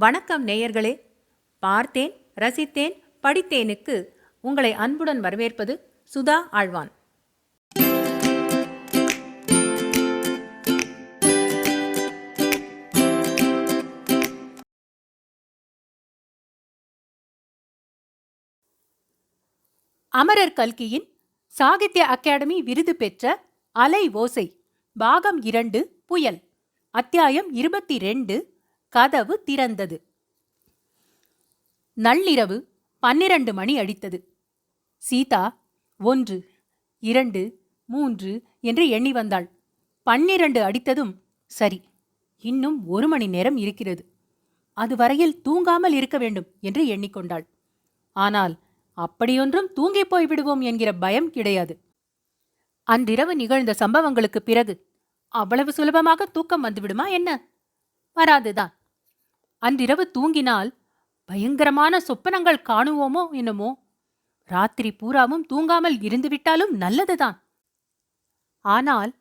வணக்கம் நேயர்களே. பார்த்தேன் ரசித்தேன் படித்தேனுக்கு உங்களை அன்புடன் வரவேற்பது சுதா ஆழ்வான். அமரர் கல்கியின் சாகித்ய அகாடமி விருது பெற்ற அலை ஓசை பாகம் இரண்டு புயல் அத்தியாயம் இருபத்தி ரெண்டு கதவு திறந்தது. நள்ளிரவு பன்னிரண்டு மணி அடித்தது. சீதா ஒன்று இரண்டு மூன்று என்று எண்ணி வந்தாள். பன்னிரண்டு அடித்ததும் சரி இன்னும் ஒரு மணி நேரம் இருக்கிறது. அதுவரையில் தூங்காமல் இருக்க வேண்டும் என்று எண்ணிக்கொண்டாள். ஆனால் அப்படியொன்றும் தூங்கிப் போய் விடுவோம் என்கிற பயம் கிடையாது. அன்றிரவு நிகழ்ந்த சம்பவங்களுக்குப் பிறகு அவ்வளவு சுலபமாக தூக்கம் வந்துவிடுமா என்ன? வராதுதான். அன்றிரவு தூங்கினால் பயங்கரமான சொப்பனங்கள் காணுவோமோ என்னமோ? ராத்திரி பூராவும் தூங்காமல் இருந்துவிட்டாலும் நல்லதுதான். ஆனால்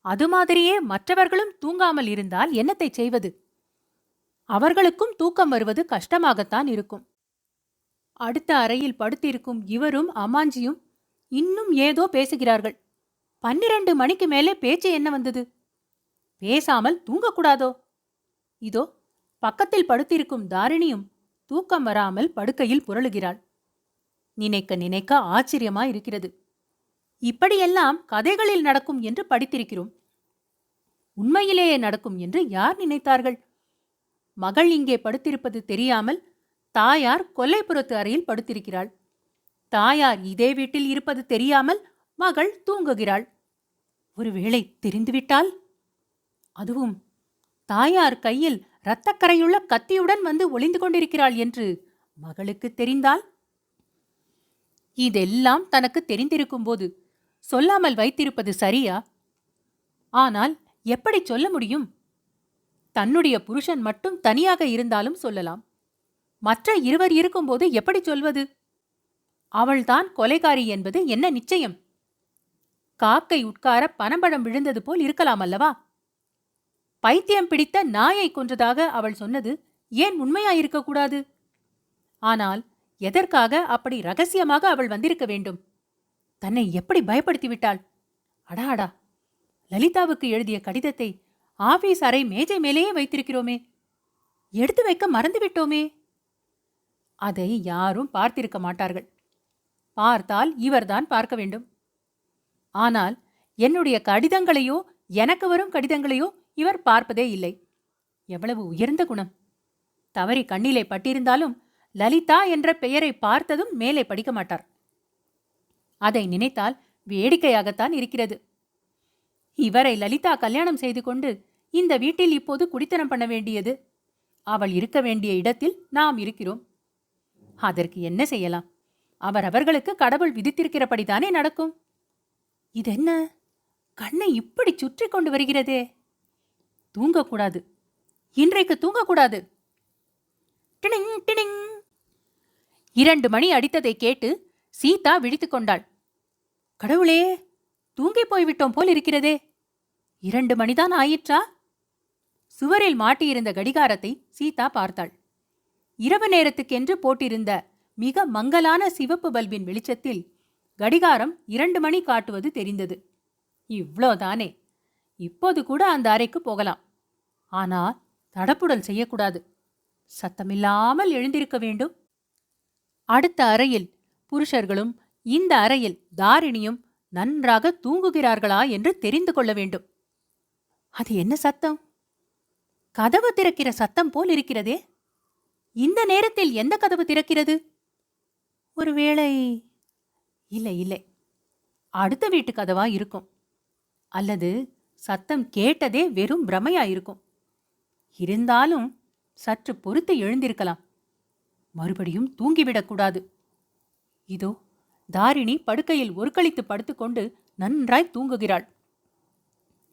அது மாதிரியே மற்றவர்களும் தூங்காமல் இருந்தால் என்னத்தை செய்வது? அவர்களுக்கும் தூக்கம் வருவது கஷ்டமாகத்தான் இருக்கும். அடுத்த அறையில் படுத்திருக்கும் இவரும் அமாஞ்சியும் இன்னும் ஏதோ பேசுகிறார்கள். பன்னிரண்டு மணிக்கு மேலே பேச்சு என்ன வந்தது? பேசாமல் தூங்கக்கூடாதோ? இதோ பக்கத்தில் படுத்திருக்கும் தாரிணியும் தூக்கம் வராமல் படுக்கையில் புரளுகிறாள். நினைக்க நினைக்க ஆச்சரியமா இருக்கிறது இப்படியெல்லாம் கதைகளில் நடக்கும் என்று படித்திருக்கிறோம். உண்மையிலேயே நடக்கும் என்று யார் நினைத்தார்கள்? மகள் இங்கே படுத்திருப்பது தெரியாமல் தாயார் கொல்லைப்புறத்து அறையில் படுத்திருக்கிறாள். தாயார் இதே வீட்டில் இருப்பது தெரியாமல் மகள் தூங்குகிறாள். ஒருவேளை தெரிந்துவிட்டால்? அதுவும் தாயார் கையில் இரத்தக்கரையுள்ள கத்தியுடன் வந்து ஒளிந்து கொண்டிருக்கிறாள் என்று மகளுக்கு தெரிந்தால்? இதெல்லாம் தனக்கு தெரிந்திருக்கும்போது சொல்லாமல் வைத்திருப்பது சரியா? ஆனால் எப்படி சொல்ல முடியும்? தன்னுடைய புருஷன் மட்டும் தனியாக இருந்தாலும் சொல்லலாம். மற்ற இருவர் இருக்கும்போது எப்படி சொல்வது? அவள்தான் கொலைகாரி என்பது என்ன நிச்சயம்? காக்கை உட்கார பனம்பழம் விழுந்தது போல் இருக்கலாம் அல்லவா? பைத்தியம் பிடித்த நாயை கொன்றதாக அவள் சொன்னது ஏன் உண்மையாயிருக்கக்கூடாது? ஆனால் எதற்காக அப்படி ரகசியமாக அவள் வந்திருக்க வேண்டும்? தன்னை எப்படி பயப்படுத்திவிட்டாள்? அடாடா லலிதாவுக்கு எழுதிய கடிதத்தை ஆபீஸ் அறை மேஜை மேலேயே வைத்திருக்கிறோமே. எடுத்து வைக்க மறந்துவிட்டோமே. அதை யாரும் பார்த்திருக்க மாட்டார்கள். பார்த்தால் இவர்தான் பார்க்க வேண்டும். ஆனால் என்னுடைய கடிதங்களையோ எனக்கு வரும் கடிதங்களையோ இவர் பார்ப்பதே இல்லை. எவ்வளவு உயர்ந்த குணம். தவறி கண்ணிலே பட்டிருந்தாலும் லலிதா என்ற பெயரை பார்த்ததும் மேலே படிக்க மாட்டார். அதை நினைத்தால் வேடிக்கையாகத்தான் இருக்கிறது. இவரை லலிதா கல்யாணம் செய்து கொண்டு இந்த வீட்டில் இப்போது குடித்தனம் பண்ண வேண்டியது. அவள் இருக்க வேண்டிய இடத்தில் நாம் இருக்கிறோம். அதற்கு என்ன செய்யலாம்? அவரவர்களுக்கு கடவுள் விதித்திருக்கிறபடிதானே நடக்கும். இதென்ன? கண்ணை இப்படி சுற்றி கொண்டு வருகிறதே. தூங்கக்கூடாது. இன்றைக்கு தூங்கக்கூடாது. டினிங் டினிங். இரண்டு மணி அடித்ததை கேட்டு சீதா விழித்துக் கொண்டாள். கடவுளே தூங்கிப் போய்விட்டோம் போல் இருக்கிறதே. இரண்டு மணிதான் ஆயிற்றா? சுவரில் மாட்டியிருந்த கடிகாரத்தை சீதா பார்த்தாள். இரவு நேரத்துக்கென்று போட்டிருந்த மிக மங்கலான சிவப்பு பல்பின் வெளிச்சத்தில் கடிகாரம் இரண்டு மணி காட்டுவது தெரிந்தது. இவ்ளோதானே. இப்போது கூட அந்த அறைக்கு போகலாம். ஆனால் தடப்புடல் செய்யக்கூடாது. சத்தமில்லாமல் எழுந்திருக்க வேண்டும். அடுத்த அறையில் புருஷர்களும் இந்த அறையில் தாரிணியும் நன்றாக தூங்குகிறார்களா என்று தெரிந்து கொள்ள வேண்டும். அது என்ன சத்தம்? கதவு திறக்கிற சத்தம் போல் இருக்கிறதே. இந்த நேரத்தில் எந்த கதவு திறக்கிறது? ஒருவேளை இல்லை இல்லை. அடுத்த வீட்டு கதவா இருக்கும். அல்லது சத்தம் கேட்டதே வெறும் பிரமையா இருக்கும் இருந்தாலும் சற்று பொறுத்து எழுந்திருக்கலாம். மறுபடியும் தூங்கிவிடக்கூடாது இதோ தாரிணி படுக்கையில் ஒருக்களித்து படுத்துக்கொண்டு நன்றாய் தூங்குகிறாள்.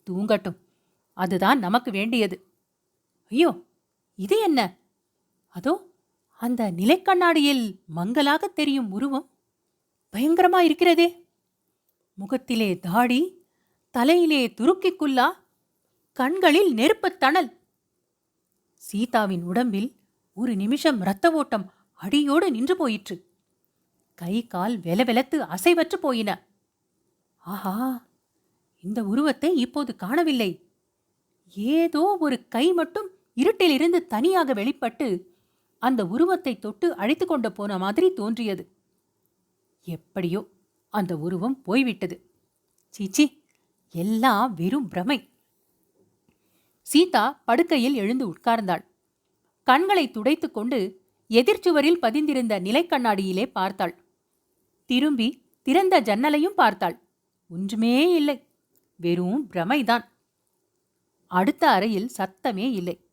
தூங்கட்டும். அதுதான் நமக்கு வேண்டியது. ஐயோ இது என்ன? அதோ அந்த நிலைக்கண்ணாடியில் மங்கலாக தெரியும் உருவம். பயங்கரமா இருக்கிறதே முகத்திலே தாடி தலையிலே துருக்கிக்குள்ளா? கண்களில் நெருப்புத் தணல். சீதாவின் உடம்பில் ஒரு நிமிஷம் இரத்த ஓட்டம் அடியோடு நின்று போயிற்று. கை கால் வெலவெலத்து அசைவற்று போயின. ஆஹா இந்த உருவத்தை இப்போது காணவில்லை. ஏதோ ஒரு கை மட்டும் இருட்டிலிருந்து தனியாக வெளிப்பட்டு அந்த உருவத்தை தொட்டு அழைத்து கொண்டு போன மாதிரி தோன்றியது. எப்படியோ அந்த உருவம் போய்விட்டது. சீச்சி எல்லாம் வெறும் பிரமை. சீதா படுக்கையில் எழுந்து உட்கார்ந்தாள். கண்களை துடைத்துக்கொண்டு எதிர்ச்சுவரில் பதிந்திருந்த நிலைக்கண்ணாடியிலே பார்த்தாள். திரும்பி திறந்த ஜன்னலையும் பார்த்தாள். ஒன்றுமே இல்லை. வெறும் பிரமைதான். அடுத்த அறையில் சத்தமே இல்லை.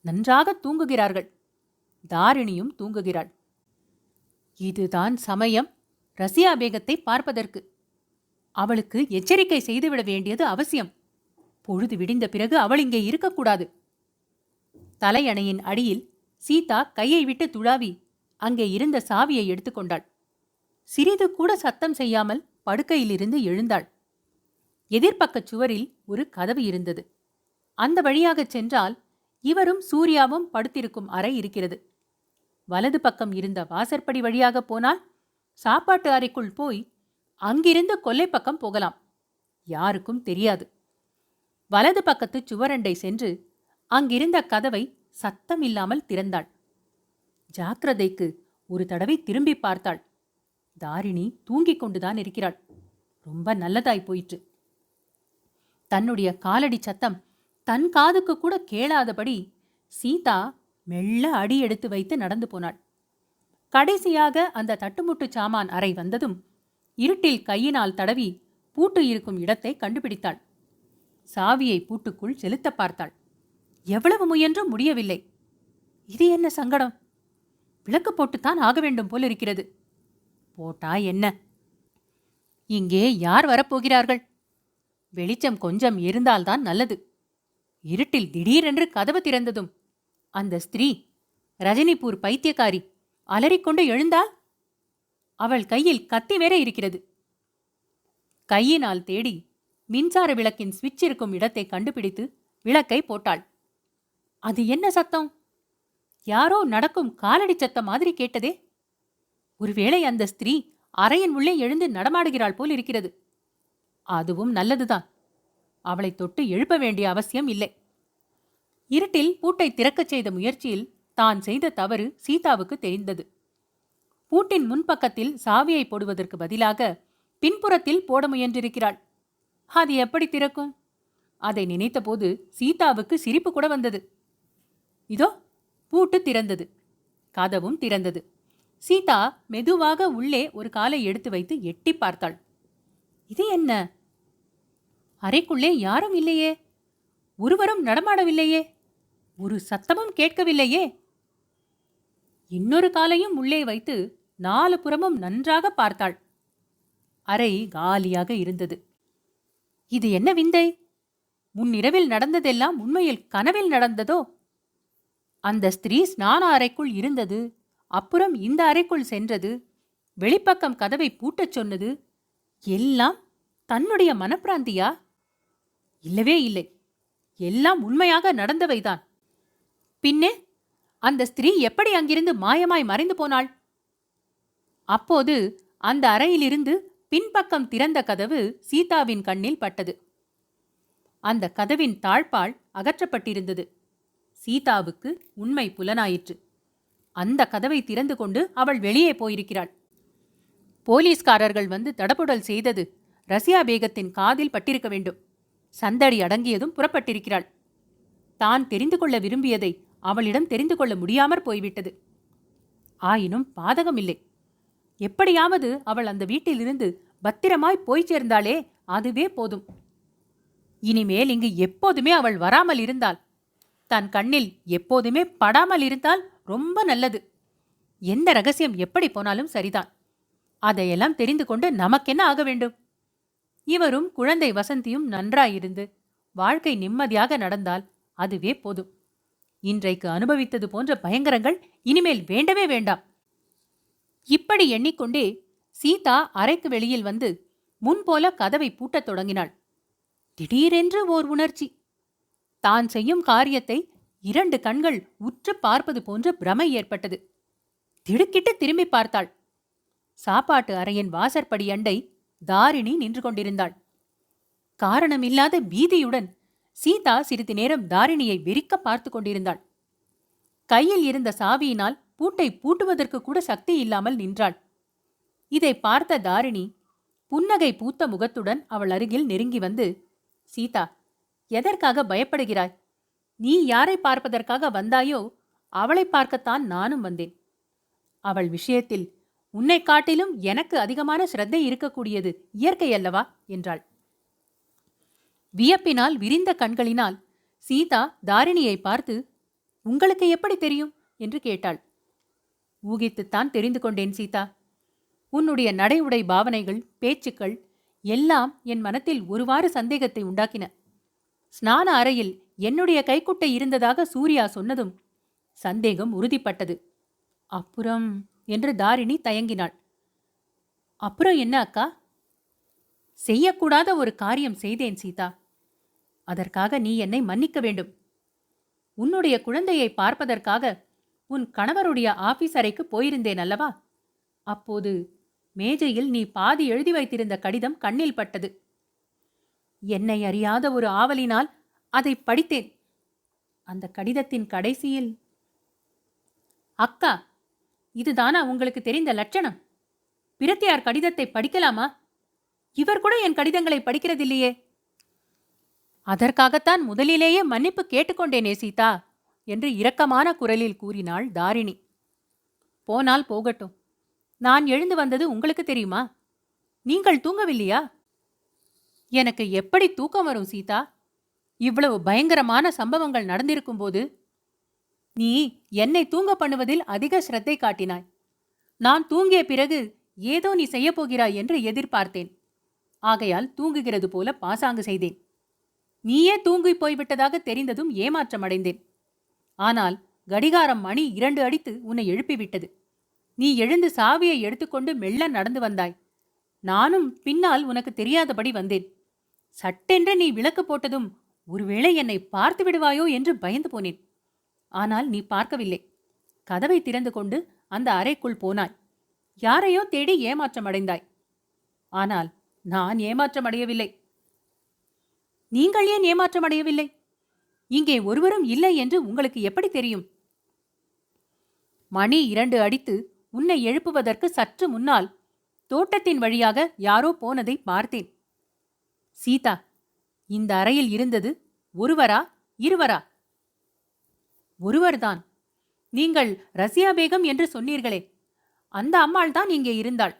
நன்றாக தூங்குகிறார்கள். தாரிணியும் தூங்குகிறாள். இதுதான் சமயம். ரசியா பேகத்தை பார்ப்பதற்கு. அவளுக்கு எச்சரிக்கை செய்துவிட வேண்டியது அவசியம். பொழுது விடிந்த பிறகு அவள் இங்கே இருக்கக்கூடாது. தலையணையின் அடியில் சீதா கையை விட்டு துழாவி அங்கே இருந்த சாவியை எடுத்துக்கொண்டாள். சிறிது கூட சத்தம் செய்யாமல் படுக்கையிலிருந்து எழுந்தாள். எதிர்ப்பக்கச் சுவரில் ஒரு கதவு இருந்தது. அந்த வழியாகச் சென்றால் இவரும் சூர்யாவும் படுத்திருக்கும் அறை இருக்கிறது. வலது பக்கம் இருந்த வாசற்படி வழியாக போனால் சாப்பாட்டு அறைக்குள் போய் அங்கிருந்து கொல்லை பக்கம் போகலாம். யாருக்கும் தெரியாது. வலது பக்கத்து சுவரண்டை சென்று அங்கிருந்த கதவை சத்தமில்லாமல் திறந்தாள். ஜாக்கிரதைக்கு ஒரு தடவை திரும்பி பார்த்தாள். தாரிணி தூங்கிக் கொண்டுதான் இருக்கிறாள். ரொம்ப நல்லதாய் போயிற்று. தன்னுடைய காலடி சத்தம் தன் காதுக்கு கூட கேளாதபடி சீதா மெல்ல அடி எடுத்து வைத்து நடந்து போனாள். கடைசியாக அந்த தட்டுமுட்டு சாமான் அறை வந்ததும் இருட்டில் கையினால் தடவி பூட்டு இருக்கும் இடத்தை கண்டுபிடித்தாள். சாவியை பூட்டுக்குள் செலுத்த பார்த்தாள். எவ்வளவு முயன்றும் முடியவில்லை. இது என்ன சங்கடம்? விளக்கு போட்டுத்தான் ஆக வேண்டும் போல் இருக்கிறது. போட்டா என்ன? இங்கே யார் வரப்போகிறார்கள்? வெளிச்சம் கொஞ்சம் இருந்தால்தான் நல்லது. இருட்டில் திடீரென்று கதவு திறந்ததும் அந்த ஸ்திரீ ரஜினிபூர் பைத்தியக்காரி அலறிக்கொண்டு எழுந்தால் அவள் கையில் கத்தி வேற இருக்கிறது. கையினால் தேடி மின்சார விளக்கின் சுவிட்ச் இருக்கும் இடத்தை கண்டுபிடித்து விளக்கை போட்டாள். அது என்ன சத்தம்? யாரோ நடக்கும் காலடி சத்தம் மாதிரி கேட்டதே. ஒருவேளை அந்த ஸ்திரீ அறையின் உள்ளே எழுந்து நடமாடுகிறாள் போல் இருக்கிறது. அதுவும் நல்லதுதான். அவளை தொட்டு எழுப்ப வேண்டிய அவசியம் இல்லை. இருட்டில் பூட்டை திறக்கச் செய்த முயற்சியில் தான் செய்த தவறு சீதாவுக்கு தெரிந்தது. பூட்டின் முன்பக்கத்தில் சாவியை போடுவதற்கு பதிலாக பின்புறத்தில் போட முயன்றிருக்கிறாள். அது எப்படி திறக்கும்? அதை நினைத்தபோது சீதாவுக்கு சிரிப்பு கூட வந்தது. இதோ பூட்டு திறந்தது. கதவும் திறந்தது. சீதா மெதுவாக உள்ளே ஒரு காலை எடுத்து வைத்து எட்டி பார்த்தாள். இது என்ன? அறைக்குள்ளே யாரும் இல்லையே? ஒருவரும் நடமாடவில்லையே? ஒரு சத்தமும் கேட்கவில்லையே? இன்னொரு காலையும் உள்ளே வைத்து நாலு புறமும் நன்றாக பார்த்தாள். அறை காலியாக இருந்தது. இது என்ன விந்தை? முன்னிரவில் நடந்ததெல்லாம் உண்மையில் கனவில் நடந்ததோ? அந்த ஸ்திரீ ஸ்நான அறைக்குள் இருந்தது. அப்புறம் இந்த அறைக்குள் சென்றது. வெளிப்பக்கம் கதவை பூட்டச் சொன்னது. எல்லாம் தன்னுடைய மனப்பிராந்தியா? இல்லவே இல்லை. எல்லாம் உண்மையாக நடந்தவைதான். பின்னே அந்த ஸ்திரீ எப்படி அங்கிருந்து மாயமாய் மறைந்து போனாள்? அப்போது அந்த அறையிலிருந்து பின்பக்கம் திறந்த கதவு சீதாவின் கண்ணில் பட்டது. அந்த கதவின் தாழ்பால் அகற்றப்பட்டிருந்தது. சீதாவுக்கு உண்மை புலனாயிற்று. அந்த கதவை திறந்து கொண்டு அவள் வெளியே போயிருக்கிறாள். போலீஸ்காரர்கள் வந்து தடபுடல் செய்தது ரஷ்யா பேகத்தின் காதில் பட்டிருக்க வேண்டும். சந்தடி அடங்கியதும் புறப்பட்டிருக்கிறாள். தான் தெரிந்து கொள்ள விரும்பியதை அவளிடம் தெரிந்து கொள்ள முடியாமற் போய்விட்டது. ஆயினும் பாதகமில்லை. எப்படியாவது அவள் அந்த வீட்டிலிருந்து பத்திரமாய் போய் சேர்ந்தாலே அதுவே போதும். இனிமேல் இங்கு எப்போதுமே அவள் வராமல் இருந்தால் தன் கண்ணில் எப்போதுமே படாமல் இருந்தால் ரொம்ப நல்லது. எந்த ரகசியம் எப்படி போனாலும் சரிதான். அதையெல்லாம் தெரிந்து கொண்டு நமக்கென்ன ஆக வேண்டும்? இவரும் குழந்தை வசந்தியும் நன்றாயிருந்து வாழ்க்கை நிம்மதியாக நடந்தால் அதுவே போதும். இன்றைக்கு அனுபவித்தது போன்ற பயங்கரங்கள் இனிமேல் வேண்டவே வேண்டாம். இப்படி எண்ணிக்கொண்டே சீதா அறைக்கு வெளியில் வந்து முன்போல கதவை பூட்டத் தொடங்கினாள். திடீரென்று ஓர் உணர்ச்சி. தான் செய்யும் காரியத்தை இரண்டு கண்கள் உற்று பார்ப்பது போன்ற பிரமை ஏற்பட்டது. திடுக்கிட்டு திரும்பி பார்த்தாள். சாப்பாட்டு அறையின் வாசற்படி அண்டை தாரிணி நின்று கொண்டிருந்தாள். காரணமில்லாத பீதியுடன் சீதா சிறிது நேரம் தாரிணியை வெறிக்க பார்த்து கொண்டிருந்தாள். கையில் இருந்த சாவியினால் பூட்டை பூட்டுவதற்கு கூட சக்தி இல்லாமல் நின்றாள். இதை பார்த்த தாரிணி புன்னகை பூத்த முகத்துடன் அவள் அருகில் நெருங்கி வந்து சீதா எதற்காக பயப்படுகிறாய்? நீ யாரை பார்ப்பதற்காக வந்தாயோ அவளை பார்க்கத்தான் நானும் வந்தேன். அவள் விஷயத்தில் உன்னை காட்டிலும் எனக்கு அதிகமான சிரத்தை இருக்கக்கூடியது இயற்கை அல்லவா? என்றாள். வியப்பினால் விரிந்த கண்களினால் சீதா தாரிணியை பார்த்து உங்களுக்கு எப்படி தெரியும்? என்று கேட்டாள். ஊகித்துத்தான் தெரிந்து கொண்டேன் சீதா. உன்னுடைய நடை உடை பாவனைகள் பேச்சுக்கள் எல்லாம் என் மனத்தில் ஒருவாறு சந்தேகத்தை உண்டாக்கின. ஸ்நான அறையில் என்னுடைய கைக்குட்டை இருந்ததாக சூர்யா சொன்னதும் சந்தேகம் உறுதிப்பட்டது. அப்புறம்? என்று தாரிணி தயங்கினாள். அப்புறம் என்ன அக்கா? செய்யக்கூடாத ஒரு காரியம் செய்தேன் சீதா. அதற்காக நீ என்னை மன்னிக்க வேண்டும். உன்னுடைய குழந்தையை பார்ப்பதற்காக உன் கணவருடைய ஆபீஸ் அறைக்கு போயிருந்தேன் அல்லவா? அப்போது மேஜையில் நீ பாதி எழுதி வைத்திருந்த கடிதம் கண்ணில் பட்டது. என்னை அறியாத ஒரு ஆவலினால் அதை படித்தேன். அந்த கடிதத்தின் கடைசியில் அக்கா இதுதானா உங்களுக்கு தெரிந்த லட்சணம்? பிரத்தியார் கடிதத்தை படிக்கலாமா? இவர் கூட என் கடிதங்களை படிக்கிறதில்லையே. அதற்காகத்தான் முதலிலேயே மன்னிப்பு கேட்டுக்கொண்டேனே சீதா. என்று இரக்கமான குரலில் கூறினாள் தாரிணி. போனால் போகட்டும். நான் எழுந்து வந்தது உங்களுக்கு தெரியுமா? நீங்கள் தூங்கவில்லையா? எனக்கு எப்படி தூக்கம் வரும் சீதா? இவ்வளவு பயங்கரமான சம்பவங்கள் நடந்திருக்கும்போது நீ என்னை தூங்க பண்ணுவதில் அதிக சிரத்தை காட்டினாய். நான் தூங்கிய பிறகு ஏதோ நீ செய்யப் போகிறாய் என்று எதிர்பார்த்தேன். ஆகையால் தூங்குகிறது போல பாசாங்கு செய்தேன். நீயே தூங்கி போய்விட்டதாக தெரிந்ததும் ஏமாற்றமடைந்தேன். ஆனால் கடிகாரம் மணி இரண்டு அடித்து உன்னை எழுப்பிவிட்டது. நீ எழுந்து சாவியை எடுத்துக்கொண்டு மெல்ல நடந்து வந்தாய். நானும் பின்னால் உனக்கு தெரியாதபடி வந்தேன். சட்டென்று நீ விளக்கு போட்டதும் ஒருவேளை என்னை பார்த்து விடுவாயோ என்று பயந்து போனேன். ஆனால் நீ பார்க்கவில்லை. கதவை திறந்து கொண்டு அந்த அறைக்குள் போனாய். யாரையோ தேடி ஏமாற்றமடைந்தாய் ஆனால் நான் ஏமாற்றமடையவில்லை நீங்கள் ஏன் ஏமாற்றமடையவில்லை இங்கே ஒருவரும் இல்லை என்று உங்களுக்கு எப்படி தெரியும்? மணி இரண்டு அடித்து உன்னை எழுப்புவதற்கு சற்று முன்னால் தோட்டத்தின் வழியாக யாரோ போனதை பார்த்தேன். சீதா இந்த அறையில் இருந்தது ஒருவரா? இருவரா? ஒருவர்தான். நீங்கள் ரசியா பேகம் என்று சொன்னீர்களே அந்த அம்மாள் தான் இங்கே இருந்தாள்.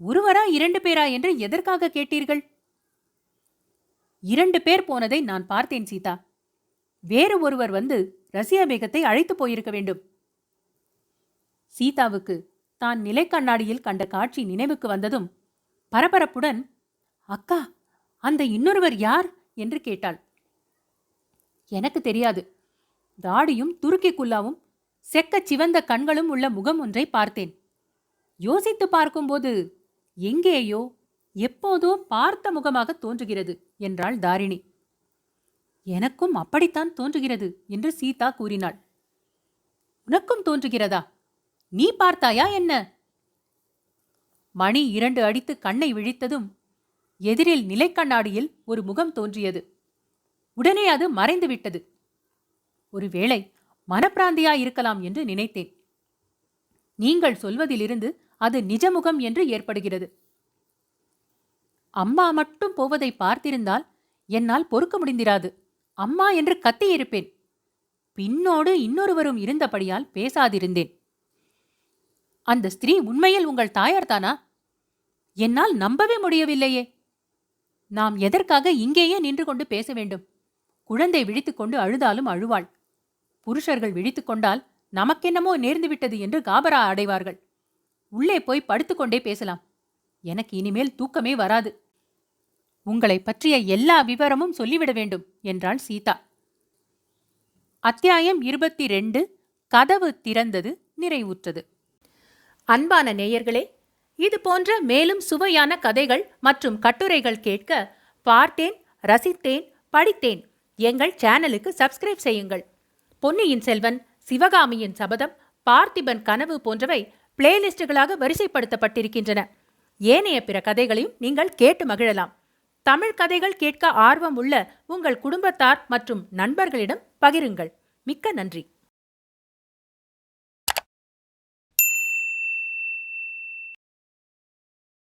ஒருவரா இரண்டு பேரா என்று எதற்காக கேட்டீர்கள்? இரண்டு பேர் போனதை நான் பார்த்தேன் சீதா. வேறு ஒருவர் வந்து ரசியா பேகத்தை அழைத்து போயிருக்க வேண்டும். சீதாவுக்கு தான் நிலைக்கண்ணாடியில் கண்ட காட்சி நினைவுக்கு வந்ததும் பரபரப்புடன் அக்கா அந்த இன்னொருவர் யார்? என்று கேட்டாள். எனக்கு தெரியாது. தாடியும் துருக்கி குல்லாவும் செக்கச் சிவந்த கண்களும் உள்ள முகம் ஒன்றை பார்த்தேன். யோசித்து பார்க்கும்போது எங்கேயோ எப்போதோ பார்த்த முகமாக தோன்றுகிறது என்றாள் தாரிணி. எனக்கும் அப்படித்தான் தோன்றுகிறது என்று சீதா கூறினாள். உனக்கும் தோன்றுகிறதா? நீ பார்த்தாயா என்ன? மணி இரண்டு அடித்து கண்ணை விழித்ததும் எதிரில் நிலைக்கண்ணாடியில் ஒரு முகம் தோன்றியது. உடனே அது மறைந்து விட்டது. ஒருவேளை மனப்பிராந்தியா இருக்கலாம் என்று நினைத்தேன். நீங்கள் சொல்வதிலிருந்து அது நிஜமுகம் என்று ஏற்படுகிறது. அம்மா மட்டும் போவதை பார்த்திருந்தால் என்னால் பொறுக்க முடிந்திராது. அம்மா என்று கத்தியிருப்பேன். பின்னோடு இன்னொருவரும் இருந்தபடியால் பேசாதிருந்தேன். அந்த ஸ்திரீ உண்மையில் உங்கள் தாயார்தானா என்னால் நம்பவே முடியவில்லையே. நாம் எதற்காக இங்கேயே நின்று கொண்டு பேச வேண்டும்? குழந்தை விழித்துக்கொண்டு அழுதாலும் அழுவாள். புருஷர்கள் விழித்துக்கொண்டால் நமக்கென்னமோ நேர்ந்துவிட்டது என்று காபரா அடைவார்கள். உள்ளே போய் படுத்துக்கொண்டே பேசலாம். எனக்கு இனிமேல் தூக்கமே வராது. உங்களை பற்றிய எல்லா விவரமும் சொல்லிவிட வேண்டும் என்றாள் சீதா. அத்தியாயம் இருபத்தி ரெண்டு கதவு திறந்தது நிறைவுற்றது. அன்பான நேயர்களே இது போன்ற மேலும் சுவையான கதைகள் மற்றும் கட்டுரைகள் கேட்க பார்த்தேன் ரசித்தேன் படித்தேன். எங்கள் சேனலுக்கு சப்ஸ்கிரைப் செய்யுங்கள். பொன்னியின் செல்வன் சிவகாமியின் சபதம் பார்த்திபன் கனவு போன்றவை பிளேலிஸ்டுகளாக வரிசைப்படுத்தப்பட்டிருக்கின்றன. ஏனைய பிற கதைகளையும் நீங்கள் கேட்டு மகிழலாம். தமிழ் கதைகள் கேட்க ஆர்வம் உள்ள உங்கள் குடும்பத்தார் மற்றும் நண்பர்களிடம் பகிருங்கள். மிக்க நன்றி.